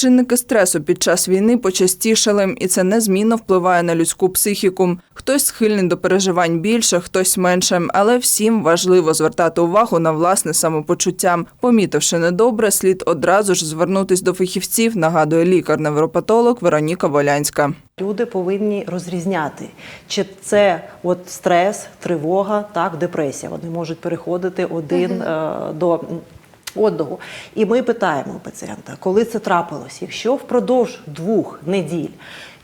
Чинники стресу під час війни почастішали, і це незмінно впливає на людську психіку. Хтось схильний до переживань більше, хтось менше, але всім важливо звертати увагу на власне самопочуття. Помітивши недобре, слід одразу ж звернутись до фахівців, нагадує лікар-невропатолог Вероніка Волянська. Люди повинні розрізняти, чи це от стрес, тривога, так, депресія. Вони можуть переходити один е, до одного. І ми питаємо пацієнта, коли це трапилось. Якщо впродовж двох неділь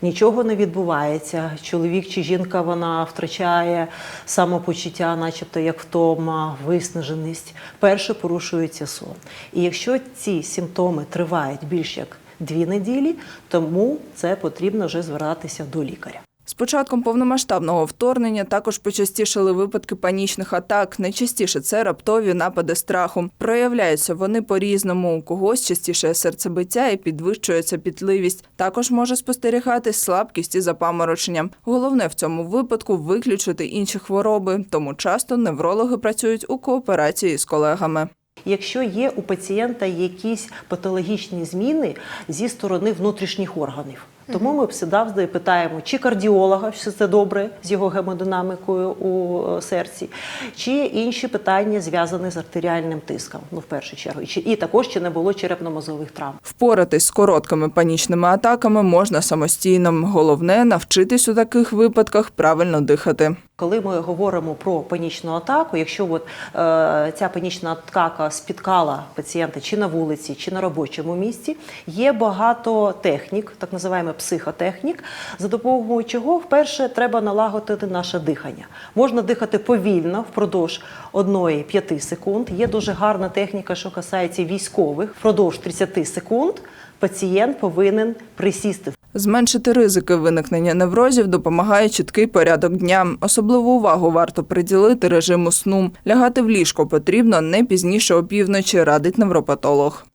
нічого не відбувається, чоловік чи жінка вона втрачає самопочуття, начебто як втома, виснаженість, перше порушується сон. І якщо ці симптоми тривають більш як дві неділі, тому це потрібно вже звертатися до лікаря. З початком повномасштабного вторгнення також почастішали випадки панічних атак. Найчастіше це раптові напади страху. Проявляються вони по-різному. У когось частіше серцебиття і підвищується пітливість. Також може спостерігатись слабкість і запаморочення. Головне в цьому випадку виключити інші хвороби, тому часто неврологи працюють у кооперації з колегами. Якщо є у пацієнта якісь патологічні зміни зі сторони внутрішніх органів. Тому ми завжди питаємо, чи кардіолога, що це добре з його гемодинамікою у е, серці, чи інші питання зв'язані з артеріальним тиском, ну в першу чергу, чи- і також чи не було черепно-мозових травм. Впоратись з короткими панічними атаками можна самостійно. Головне навчитись у таких випадках правильно дихати. Коли ми говоримо про панічну атаку, якщо от, е, ця панічна атака спіткала пацієнта чи на вулиці, чи на робочому місці, є багато технік, так називаємо психотехнік, за допомогою чого вперше треба налагодити наше дихання. Можна дихати повільно впродовж 1-5 секунд. Є дуже гарна техніка, що касається військових. Впродовж 30 секунд пацієнт повинен присісти Зменшити ризики виникнення неврозів допомагає чіткий порядок дня. Особливу увагу варто приділити режиму сну. Лягати в ліжко потрібно не пізніше опівночі, радить невропатолог.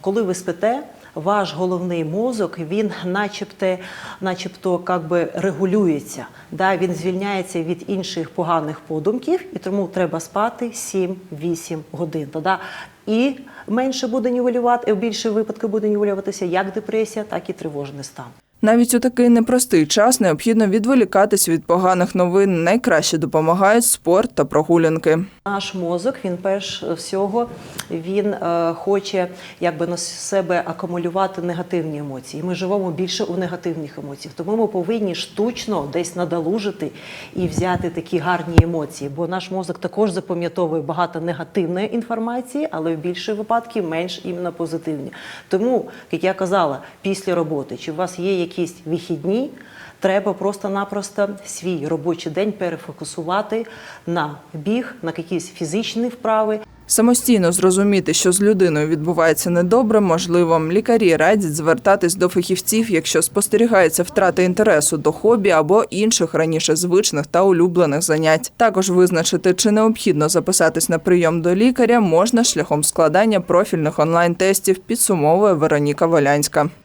Коли ви спите, ваш головний мозок він начебто, начебто как би регулюється. Да, він звільняється від інших поганих подумків, і тому треба спати 7-8 годин. Тоді і менше буде нівелювати, більше випадків буде нівелюватися як депресія, так і тривожний стан. Навіть у такий непростий час необхідно відволікатись від поганих новин. Найкраще допомагають спорт та прогулянки. Наш мозок, він перш всього він е, хоче якби на себе акумулювати негативні емоції. Ми живемо більше у негативних емоціях, тому ми повинні штучно десь надолужити і взяти такі гарні емоції. Бо наш мозок також запам'ятовує багато негативної інформації, але в більше випадків менш іменно позитивні. Тому, як я казала, після роботи, чи у вас є якісь вихідні, Треба просто-напросто свій робочий день перефокусувати на біг, на якісь фізичні вправи. Самостійно зрозуміти, що з людиною відбувається недобре, можливо. Лікарі радять звертатись до фахівців, якщо спостерігається втрата інтересу до хобі або інших раніше звичних та улюблених занять. Також визначити, чи необхідно записатись на прийом до лікаря, можна шляхом складання профільних онлайн-тестів, підсумовує Вероніка Волянська.